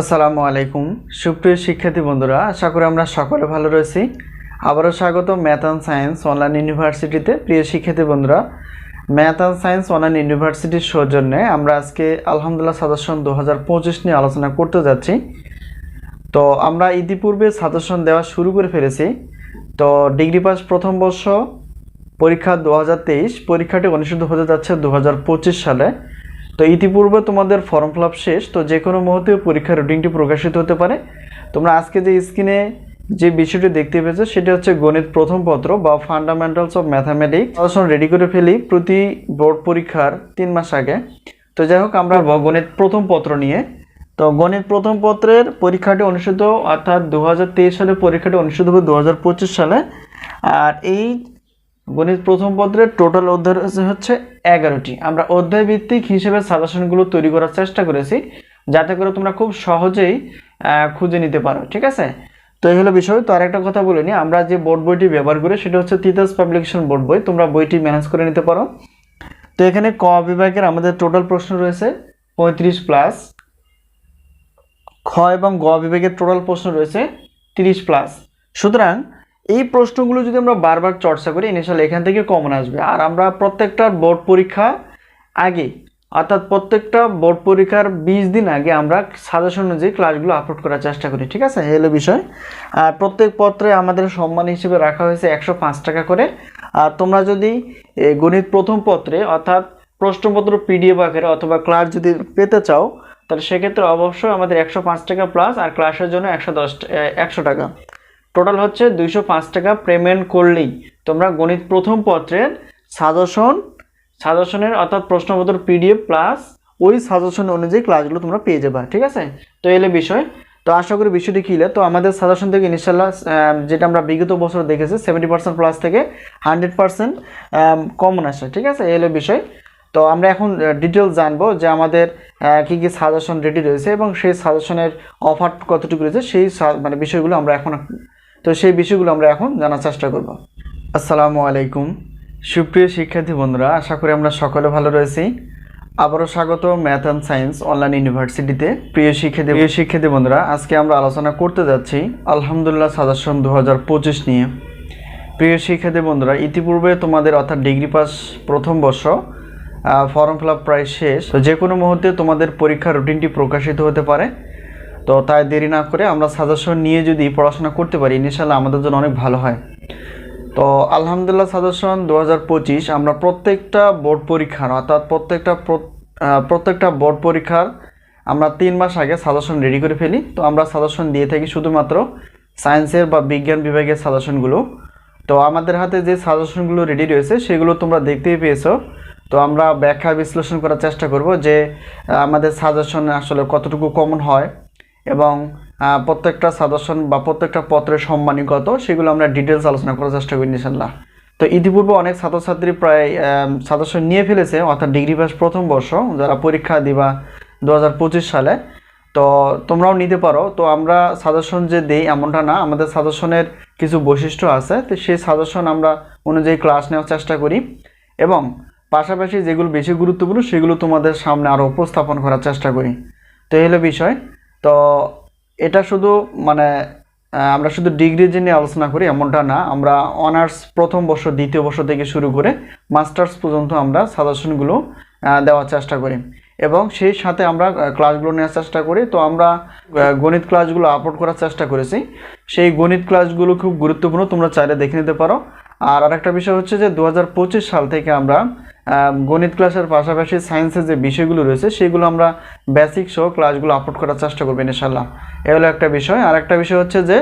আসসালামু আলাইকুম। সুপ্রিয় শিক্ষার্থী বন্ধুরা, আশা করি আমরা সকলে ভালো রয়েছি। আবারও স্বাগত ম্যাথ অ্যান্ড সায়েন্স অনলাইন ইউনিভার্সিটিতে। প্রিয় শিক্ষার্থী বন্ধুরা, ম্যাথ অ্যান্ড সায়েন্স অনলাইন ইউনিভার্সিটির সৌজন্যে আমরা আজকে আলহামদুলিল্লাহ সাজেশন দু হাজার নিয়ে আলোচনা করতে যাচ্ছি। তো আমরা ইতিপূর্বে সাজেশন দেওয়া শুরু করে ফেলেছি। তো ডিগ্রি পাস প্রথম বর্ষ পরীক্ষা দু হাজার তেইশ, পরীক্ষাটি অনুষ্ঠিত হতে যাচ্ছে দু হাজার পঁচিশ সালে। তো ইতিপূর্বে তোমাদের ফর্ম ফিল শেষ, তো যে কোনো মুহূর্তে পরীক্ষার রুটিনটি প্রকাশিত হতে পারে। তোমরা আজকে যে স্ক্রিনে যে বিষয়টি দেখতে পেয়েছ, সেটা হচ্ছে গণিত প্রথম পত্র বা fundamentals of mathematics suggestion ready করে ফেলি প্রতি বোর্ড পরীক্ষার তিন মাস আগে। তো যাই হোক, আমরা গণিত প্রথম পত্র নিয়ে। তো গণিত প্রথম পত্রের পরীক্ষাটি অনুষ্ঠিত, অর্থাৎ দু সালে পরীক্ষাটি অনুষ্ঠিত হবে দু হাজার পঁচিশ সালে। আর এই গণিত প্রথম পত্রের টোটাল অধ্যায় রয়েছে হচ্ছে এগারোটি। আমরা অধ্যায় ভিত্তিক হিসেবে সাজেশনগুলো তৈরি করার চেষ্টা করেছি, যাতে করে তোমরা খুব সহজেই খুঁজে নিতে পারো, ঠিক আছে? তো এই হলো বিষয়। তো আরেকটা কথা বলে নিই, আমরা যে বোর্ড বইটি ব্যবহার করি, সেটা হচ্ছে তিতাস পাবলিকেশন বোর্ড বই। তোমরা বইটি ম্যানেজ করে নিতে পারো। তো এখানে ক বিভাগের আমাদের টোটাল প্রশ্ন রয়েছে, পঁয়ত্রিশ প্লাস খ এবং গ বিভাগের টোটাল প্রশ্ন রয়েছে, তিরিশ প্লাস সুতরাং এই প্রশ্নগুলো যদি আমরা বারবার চর্চা করি ইনিশিয়াল এখান থেকে কমন আসবে। আর আমরা প্রত্যেকটা বোর্ড পরীক্ষা আগে, অর্থাৎ প্রত্যেকটা বোর্ড পরীক্ষার বিশ দিন আগে আমরা সাজেশন অনুযায়ী ক্লাসগুলো আপলোড করার চেষ্টা করি, ঠিক আছে? এই হলো বিষয়। আর প্রত্যেক পত্রে আমাদের সম্মান হিসেবে রাখা হয়েছে একশো পাঁচ টাকা করে। আর তোমরা যদি গণিত প্রথম পত্রে, অর্থাৎ প্রশ্নপত্র পিডিএফ আকারে অথবা ক্লাস যদি পেতে চাও, তাহলে সেক্ষেত্রে অবশ্যই আমাদের একশো পাঁচ টাকা প্লাস আর ক্লাসের জন্য একশো দশ একশো টাকা। টোটাল হচ্ছে দুইশো পাঁচ টাকা পেমেন্ট করলেই তোমরা গণিত প্রথম পত্রের সাজেশন, সাজেশনের অর্থাৎ প্রশ্নপত্র পিডিএফ প্লাস ওই সাজেশন অনুযায়ী ক্লাসগুলো তোমরা পেয়ে যাবে, ঠিক আছে? তো এলে বিষয়। তো আশা করি বিষয়টি কী তো আমাদের সাজেশন থেকে ইনশাল্লাহ যেটা আমরা বিগত বছর দেখেছি সেভেন্টি পার্সেন্ট প্লাস থেকে হান্ড্রেড পার্সেন্ট কমন আসে, ঠিক আছে? এই হলো বিষয়। তো আমরা এখন ডিটেলস জানব যে আমাদের কি কি সাজেশন রেডি রয়েছে এবং সেই সাজেশনের অফার কতটুকু রয়েছে, সেই মানে বিষয়গুলো আমরা এখন তো সেই বিষয়গুলো আমরা এখন জানার চেষ্টা করব। আসসালামু আলাইকুম। সুপ্রিয় শিক্ষার্থী বন্ধুরা, আশা করি আমরা সকলে ভালো রয়েছি। আবারও স্বাগত ম্যাথ অ্যান্ড সায়েন্স অনলাইন ইউনিভার্সিটিতে। প্রিয় শিক্ষার্থী প্রিয় শিক্ষার্থী বন্ধুরা, আজকে আমরা আলোচনা করতে যাচ্ছি আলহামদুলিল্লাহ সাজেশন দু হাজার পঁচিশ নিয়ে। প্রিয় শিক্ষার্থী বন্ধুরা, ইতিপূর্বে তোমাদের অর্থাৎ ডিগ্রি পাস প্রথম বর্ষ ফর্ম ফিল আপ প্রায় শেষ। তো যে কোনো মুহূর্তে তোমাদের পরীক্ষার রুটিনটি প্রকাশিত হতে পারে। তো তাই দেরি না করে আমরা সাজেশন নিয়ে যদি পড়াশোনা করতে পারি ইনশাল্লাহ আমাদের জন্য অনেক ভালো হয়। তো আলহামদুলিল্লাহ সাজেশন দু হাজার পঁচিশ, আমরা প্রত্যেকটা বোর্ড পরীক্ষার, অর্থাৎ প্রত্যেকটা প্রত্যেকটা বোর্ড পরীক্ষার আমরা তিন মাস আগে সাজেশন রেডি করে ফেলি। তো আমরা সাজেশন দিয়ে থাকি শুধুমাত্র সায়েন্সের বা বিজ্ঞান বিভাগের সাজেশনগুলো তো আমাদের হাতে যে সাজেশনগুলো রেডি রয়েছে, সেগুলো তোমরা দেখতেই পেয়েছ। তো আমরা ব্যাখ্যা বিশ্লেষণ করার চেষ্টা করব যে আমাদের সাজেশন আসলে কতটুকু কমন হয়। এবং প্রত্যেকটা সাজেশন বা প্রত্যেকটা পত্রের সম্মানী কত সেগুলো আমরা ডিটেলস আলোচনা করার চেষ্টা করি ইনশাল্লাহ তো ইতিপূর্বে অনেক ছাত্রছাত্রী প্রায় সাজেশন নিয়ে ফেলেছে, অর্থাৎ ডিগ্রি পাস প্রথম বর্ষ, যারা পরীক্ষা দিবা দু হাজার পঁচিশ সালে। তো তোমরাও নিতে পারো। তো আমরা সাজেশন যে দেই এমনটা না, আমাদের সাজেশনের কিছু বৈশিষ্ট্য আছে, তো সেই সাজেশন আমরা অনুযায়ী ক্লাস নেওয়ার চেষ্টা করি। এবং পাশাপাশি যেগুলো বেশি গুরুত্বপূর্ণ, সেগুলো তোমাদের সামনে আরও উপস্থাপন করার চেষ্টা করি। তো এই হলো বিষয়। তো এটা শুধু মানে আমরা শুধু ডিগ্রি যে নিয়ে আলোচনা করি, এমনটা না। আমরা অনার্স প্রথম বর্ষ, দ্বিতীয় বর্ষ থেকে শুরু করে মাস্টার্স পর্যন্ত আমরা সাজেশনগুলো দেওয়ার চেষ্টা করি। এবং সেই সাথে আমরা ক্লাসগুলো নেওয়ার চেষ্টা করি। তো আমরা গণিত ক্লাসগুলো আপলোড করার চেষ্টা করেছি। সেই গণিত ক্লাসগুলো খুব গুরুত্বপূর্ণ, তোমরা চাইলে দেখে নিতে পারো। আর আরেকটা বিষয় হচ্ছে যে দু হাজার পঁচিশ সাল থেকে আমরা গণিত ক্লাসের পাশাপাশি সায়েন্সের যে বিষয়গুলো রয়েছে, সেগুলো আমরা বেসিক সহ ক্লাসগুলো আপলোড করার চেষ্টা করব ইনশাল্লাহ এ হলো একটা বিষয়। আর একটা বিষয় হচ্ছে যে,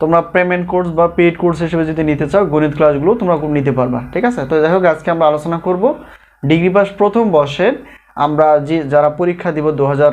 তোমরা পেমেন্ট কোর্স বা পেইড কোর্স হিসেবে যদি নিতে চাও, গণিত ক্লাসগুলো তোমরা খুব নিতে পারবা, ঠিক আছে? তো যাই হোক আজকে আমরা আলোচনা করব। ডিগ্রি পাস প্রথম বর্ষের আমরা যে যারা পরীক্ষা দিব দু হাজার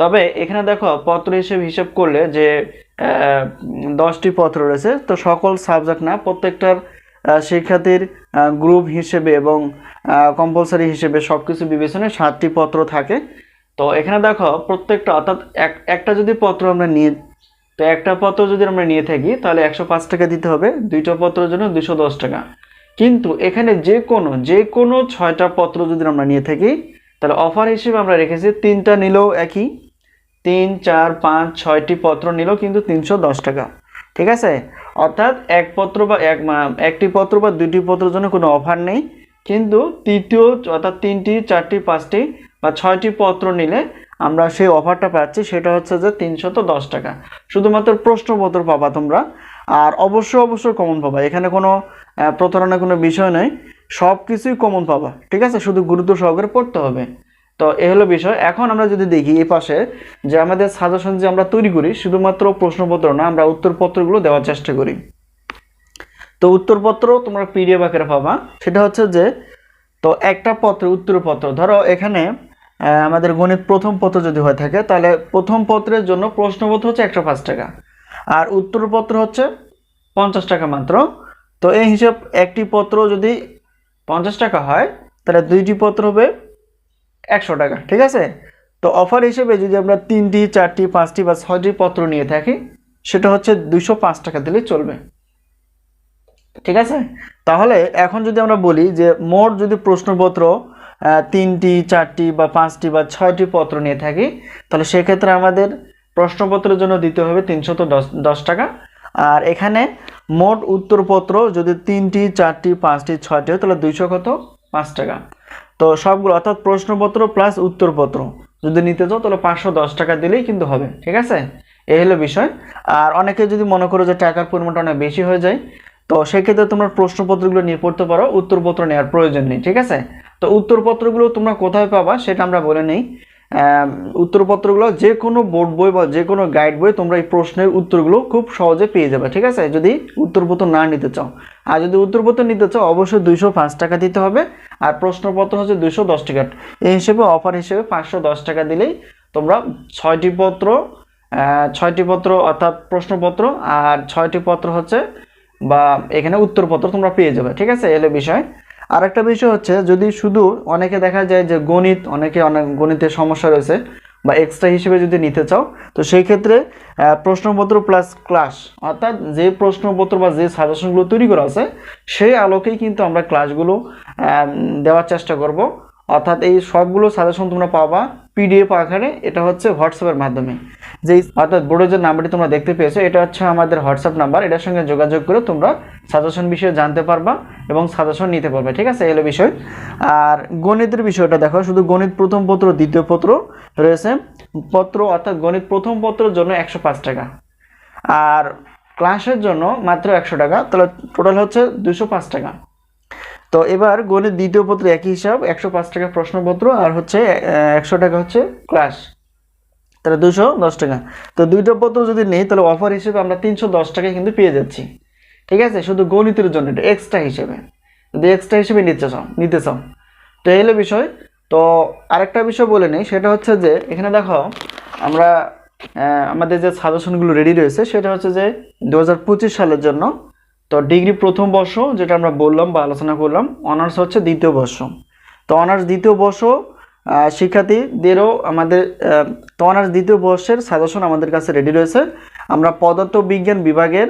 তবে এখানে দেখো পত্র হিসেবে হিসাব করলে যে দশটি পত্র রয়েছে, তো সকল সাবজেক্ট না, প্রত্যেকটার শিক্ষার্থীর গ্রুপ হিসেবে এবং কম্পালসারি হিসেবে সব কিছু বিবেচনায় সাতটি পত্র থাকে। তো এখানে দেখো প্রত্যেকটা, অর্থাৎ এক, একটা যদি পত্র আমরা নিয়ে, তো একটা পত্র যদি আমরা নিয়ে থাকি, তাহলে একশো পাঁচ টাকা দিতে হবে, দুইটা পত্রের জন্য দুশো দশ টাকা। কিন্তু এখানে যে কোনো যে কোনো ছয়টা পত্র যদি আমরা নিয়ে থাকি, তাহলে অফার হিসেবে আমরা রেখেছি তিনটা নিলেও একই। তিন, চার, পাঁচ, ছয়টি পত্র নিলেও কিন্তু তিনশো দশ টাকা। ঠিক আছে? অর্থাৎ এক পত্র বা এক একটি পত্র বা দুটি পত্রের জন্য কোনো অফার নেই, কিন্তু তৃতীয়, অর্থাৎ তিনটি, চারটি, পাঁচটি বা ছয়টি পত্র নিলে আমরা সেই অফারটা পাচ্ছি, সেটা হচ্ছে যে তিনশত দশ টাকা। শুধুমাত্র প্রশ্নপত্র পাবা তোমরা, আর অবশ্যই অবশ্যই কমন পাবা। এখানে কোনো প্রতারণার কোনো বিষয় নেই সব কিছুই কমন পাবা। ঠিক আছে? শুধু গুরুত্ব সহকারে পড়তে হবে। তো এ হলো বিষয়। এখন আমরা যদি দেখি এই পাশে যে আমাদের সাজেশন যে আমরা তৈরি করি, শুধুমাত্র প্রশ্নপত্র না, আমরা উত্তরপত্রগুলো দেওয়ার চেষ্টা করি। তো উত্তরপত্র তোমরা পিডিএফ আকারে পাবা। সেটা হচ্ছে যে, তো একটা পত্র উত্তরপত্র, ধরো এখানে আমাদের গণিত প্রথম পত্র যদি হয়ে থাকে, তাহলে প্রথম পত্রের জন্য প্রশ্নপত্র হচ্ছে একশো পাঁচ টাকা। আর উত্তরপত্র হচ্ছে পঞ্চাশ টাকা মাত্র। তো এই হিসাব একটি পত্র যদি পঞ্চাশ টাকা হয়, তাহলে দুইটি পত্র হবে একশো টাকা, ঠিক আছে? তো অফার হিসেবে যদি আমরা তিনটি, চারটি, পাঁচটি বা ছয়টি পত্র নিয়ে থাকি, সেটা হচ্ছে দুইশো পাঁচ টাকা দিলে চলবে। ঠিক আছে? তাহলে এখন যদি আমরা বলি যে মোট যদি প্রশ্নপত্র তিনটি, চারটি বা পাঁচটি বা ছয়টি পত্র নিয়ে থাকি, তাহলে সেক্ষেত্রে আমাদের প্রশ্নপত্রের জন্য দিতে হবে তিনশত দশ দশ টাকা। আর এখানে মোট উত্তরপত্র যদি তিনটি, চারটি, পাঁচটি, ছয়টি হয়, তাহলে দুইশো কত? পাঁচ টাকা। তো সবগুলো, অর্থাৎ প্রশ্নপত্র প্লাস উত্তরপত্র। যদি নিতে চাও, তাহলে পাঁচশো দশ টাকা দিলেই কিন্তু হবে, ঠিক আছে? এই হলো বিষয়। আর অনেকে যদি মনে করো যে টাকার পরিমাণটা অনেক বেশি হয়ে যায়, তো সেক্ষেত্রে তোমরা প্রশ্নপত্রগুলো নিয়ে পড়তে পারো, উত্তরপত্র নেওয়ার প্রয়োজন নেই, ঠিক আছে? তো উত্তরপত্রগুলো তোমরা কোথায় পাবা, সেটা আমরা বলে নেই। উত্তরপত্রগুলো যে কোনো বোর্ড বই বা যে কোনো গাইড বই তোমরা এই প্রশ্নের উত্তরগুলো খুব সহজে পেয়ে যাবে, ঠিক আছে? যদি উত্তরপত্র না নিতে চাও। আর যদি উত্তরপত্র নিতে চাও, অবশ্যই দুইশো পাঁচ টাকা দিতে হবে। আর প্রশ্নপত্র হচ্ছে দুইশো দশ টাকা। এই হিসেবে অফার হিসেবে পাঁচশো দশ টাকা দিলেই তোমরা ছয়টি পত্র ছয়টি পত্র অর্থাৎ প্রশ্নপত্র আর ছয়টি পত্র হচ্ছে বা এখানে উত্তরপত্র তোমরা পেয়ে যাবে, ঠিক আছে? এলে বিষয়। আর একটা বিষয় হচ্ছে, যদি শুধু অনেকে দেখা যায় যে গণিত, অনেকে অনেক গণিতের সমস্যা রয়েছে বা এক্সট্রা হিসেবে যদি নিতে চাও, তো সেই ক্ষেত্রে প্রশ্নপত্র প্লাস ক্লাস অর্থাৎ যে প্রশ্নপত্র বা যে সাজেশনগুলো তৈরি করা আছে, সেই আলোকেই কিন্তু আমরা ক্লাসগুলো দেওয়ার চেষ্টা করব। অর্থাৎ এই সবগুলো সাজেশন তোমরা পাবা পিডিএফ আকারে, এটা হচ্ছে হোয়াটসঅ্যাপের মাধ্যমে। যেই অর্থাৎ বোর্ডের যে নাম্বারটি তোমরা দেখতে পেয়েছ, এটা হচ্ছে আমাদের হোয়াটসঅ্যাপ নাম্বার। এটার সঙ্গে যোগাযোগ করে তোমরা সাজেশন বিষয়ে জানতে পারবা এবং সাজেশন নিতে পারবে, ঠিক আছে? এলো বিষয়। আর গণিতের বিষয়টা দেখো, শুধু গণিত প্রথম পত্র, দ্বিতীয় পত্র রয়েছে। পত্র, অর্থাৎ গণিত প্রথম পত্রের জন্য একশো পাঁচ টাকা। আর ক্লাসের জন্য মাত্র একশো টাকা, তাহলে টোটাল হচ্ছে দুশো টাকা। তো এবার গণিত দ্বিতীয় পত্র একই হিসাব, একশো পাঁচ টাকা প্রশ্নপত্র, আর হচ্ছে একশো টাকা হচ্ছে ক্লাস তাহলে দুশো দশ টাকা। তো দুইটা পত্র যদি নেই, তাহলে অফার হিসেবে আমরা তিনশো দশ টাকায় কিন্তু পেয়ে যাচ্ছি। ঠিক আছে? শুধু গণিতের জন্য এটা এক্সট্রা হিসেবে। যদি এক্সট্রা হিসেবে নিতে চাও নিতে চাও। তো এই বিষয়। তো আরেকটা বিষয় বলে নেই, সেটা হচ্ছে যে, এখানে দেখো, আমরা আমাদের যে সাজেশনগুলো রেডি রয়েছে, সেটা হচ্ছে যে দু হাজার পঁচিশ সালের জন্য, তো ডিগ্রি প্রথম বর্ষ, যেটা আমরা বললাম বা আলোচনা করলাম অনার্স হচ্ছে দ্বিতীয় বর্ষ। তো অনার্স দ্বিতীয় বর্ষ শিক্ষার্থীদেরও আমাদের অনার্স দ্বিতীয় বর্ষের সাজেশন আমাদের কাছে রেডি রয়েছে। আমরা পদার্থ বিজ্ঞান বিভাগের,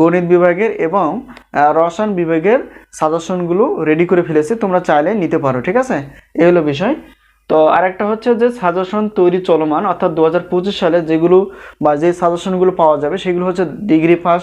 গণিত বিভাগের এবং রসায়ন বিভাগের সাজেশনগুলো রেডি করে ফেলেছি, তোমরা চাইলে নিতে পারো, ঠিক আছে? এই হলো বিষয়। তো আরেকটা হচ্ছে যে সাজেশন তৈরি চলমান, অর্থাৎ দু হাজার পঁচিশ সালে যেগুলো বা যে সাজেশনগুলো পাওয়া যাবে, সেগুলো হচ্ছে ডিগ্রি পাস